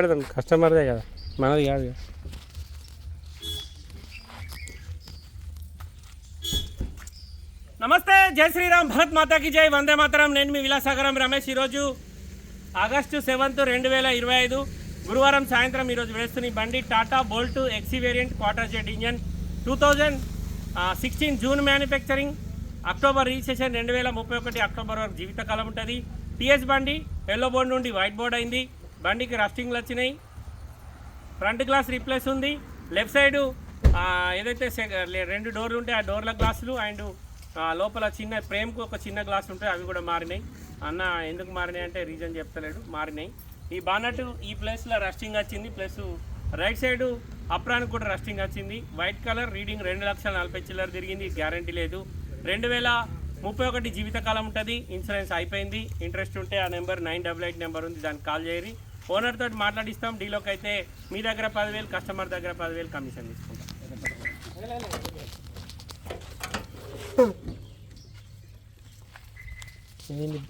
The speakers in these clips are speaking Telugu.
పెడదాం కస్టమర్దే కదా. మనది కాదు కదా. నమస్తే జై శ్రీరామ్ భరత్ మాతాకి జై వందే మాతరం. నేను మీ విలాసాగరం రమేష్ ఈరోజు ఆగస్టు సెవెంత్ రెండు వేల ఇరవై ఐదు గురువారం సాయంత్రం ఈరోజు వేస్తున్న బండి Tata bolt XE variant quarter jet engine two thousand sixteen June manufacturing October registration రెండు వేల ముప్పై ఒకటి అక్టోబర్ వరకు జీవితకాలం ఉంటుంది. టీఎస్ బండి ఎల్లో బోర్డ్ నుండి వైట్ బోర్డ్ అయింది. బండికి రస్టింగ్లు వచ్చినాయి. ఫ్రంట్ గ్లాస్ రీప్లేస్ ఉంది. లెఫ్ట్ సైడ్ ఏదైతే సె- రెండు డోర్లు ఉంటాయి ఆ డోర్ల గ్లాసులు అండ్ లోపల చిన్న ఫ్రేమ్కు ఒక చిన్న గ్లాస్ ఉంటాయి అవి కూడా మారినాయి. అన్న ఎందుకు మారినాయి అంటే రీజన్ చెప్తలేడు. మారినాయి. ఈ బానట్ ఈ ప్లేస్లో రస్టింగ్ వచ్చింది. ప్లస్ రైట్ సైడ్ అప్రానికి కూడా రస్టింగ్ వచ్చింది. వైట్ కలర్ రీడింగ్ రెండు లక్షల నలభై చిల్లర తిరిగింది. గ్యారంటీ లేదు. రెండు వేల ముప్పై ఒకటి జీవితకాలం ఉంటుంది. ఇన్సూరెన్స్ అయిపోయింది. ఇంట్రెస్ట్ ఉంటే ఆ number nine double eight number ఉంది. దానికి కాల్ చేయరి ఓనర్ తోటి మాట్లాడిస్తాం డీలోకి అయితే మీ దగ్గర పదివేలు కస్టమర్ దగ్గర పదివేలు కమిషన్ తీసుకుంటాం?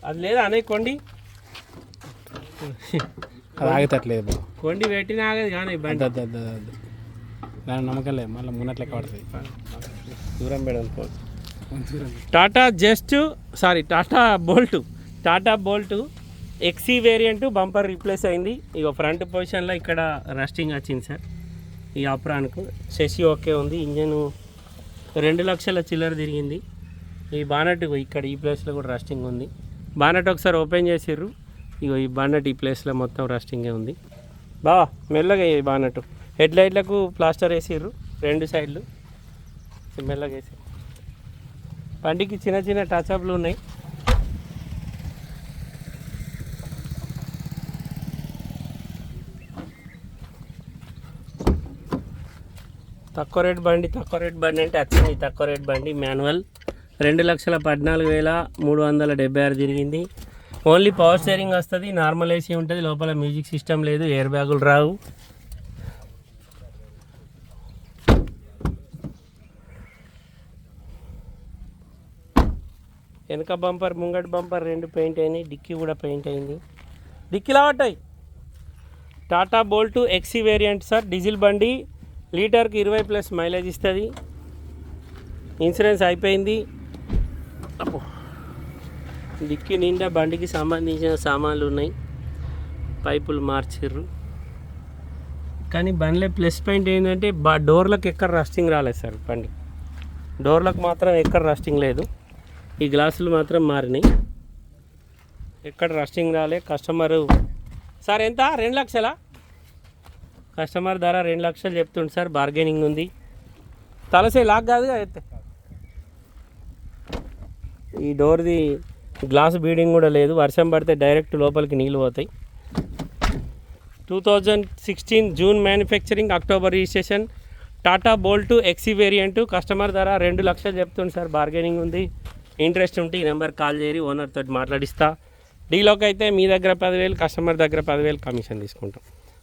అది లేదా అనే కొండి? బ్రో కొండి పెట్టినా ఆగదు కానీ అద్దు దాని నమ్మకం లేదు మళ్ళీ మున్నట్లెక్క పడుతుంది దూరం phone Tata just sorry Tata bolt. Tata bolt XE variant bumper replace అయింది. ఇక ఫ్రంట్ పొజిషన్లో ఇక్కడ రస్టింగ్ వచ్చింది సార్. ఈ అప్రాన్కు శశి ఓకే ఉంది. ఇంజన్ రెండు లక్షల చిల్లర తిరిగింది. ఈ బానట్ ఇక్కడ ఈ ప్లేస్లో కూడా రస్టింగ్ ఉంది. బానట్ ఒకసారి ఓపెన్ చేసిర్రు. ఇగో ఈ బానట్ ఈ ప్లేస్లో మొత్తం రస్టింగే ఉంది. బా మెల్లగా ఈ బానట్ హెడ్ లైట్లకు ప్లాస్టర్ వేసిర్రు. రెండు సైడ్లు మెల్లగా వేసి బండికి చిన్న చిన్న టచ్ అప్లు ఉన్నాయి. తక్కువ రేట్ బండి తక్కువ రేట్ బండి అంటే వచ్చింది తక్కువ రేట్ బండి మాన్యువల్. రెండు లక్షల పద్నాలుగు వేల మూడు వందల డెబ్బై ఆరు తిరిగింది. ఓన్లీ పవర్ స్టీరింగ్ వస్తుంది నార్మల్ ఏసీ ఉంటుంది లోపల మ్యూజిక్ సిస్టమ్ లేదు ఎయిర్ బ్యాగులు రావు. వెనక బంపర్ ముంగటి బంపర్ రెండు పెయింట్ అయినాయి డిక్కీ కూడా పెయింట్ అయింది. డిక్కీలా పట్టాయి Tata bolt XE variant sir diesel బండి లీటర్కి ఇరవై ప్లస్ మైలేజ్ ఇస్తుంది. ఇన్సూరెన్స్ అయిపోయింది. డిక్కి నిండా బండికి సంబంధించిన సామాన్లు ఉన్నాయి. పైపులు మార్చిర్రు. కానీ బండిలో ప్లస్ పాయింట్ ఏంటంటే బా డోర్లకు ఎక్కడ రస్టింగ్ రాలేదు సార్ బండి. డోర్లకు మాత్రం ఎక్కడ రస్టింగ్ లేదు. ఈ గ్లాసులు మాత్రం మారినాయి. ఎక్కడ రస్టింగ్ రాలే కస్టమరు. సార్ ఎంత? రెండు లక్షలా? కస్టమర్ ధర రెండు లక్షలు చెప్తుండు సార్ బార్గెనింగ్ ఉంది. తలసే లాక్ కాదు అయితే. ఈ డోర్ది గ్లాస్ బీడింగ్ కూడా లేదు వర్షం పడితే డైరెక్ట్ లోపలికి నీళ్ళు పోతాయి. Two thousand sixteen June manufacturing October registration Tata bolt XE variant customer ధర రెండు లక్షలు చెప్తుంది సార్ బార్గెనింగ్ ఉంది. ఇంట్రెస్ట్ ఉంటే ఈ నెంబర్ కాల్ చేయరి ఓనర్ తోటి మాట్లాడిస్తా. డీలోకి అయితే మీ దగ్గర పదివేలు కస్టమర్ దగ్గర పదివేలు కమిషన్ తీసుకుంటాం.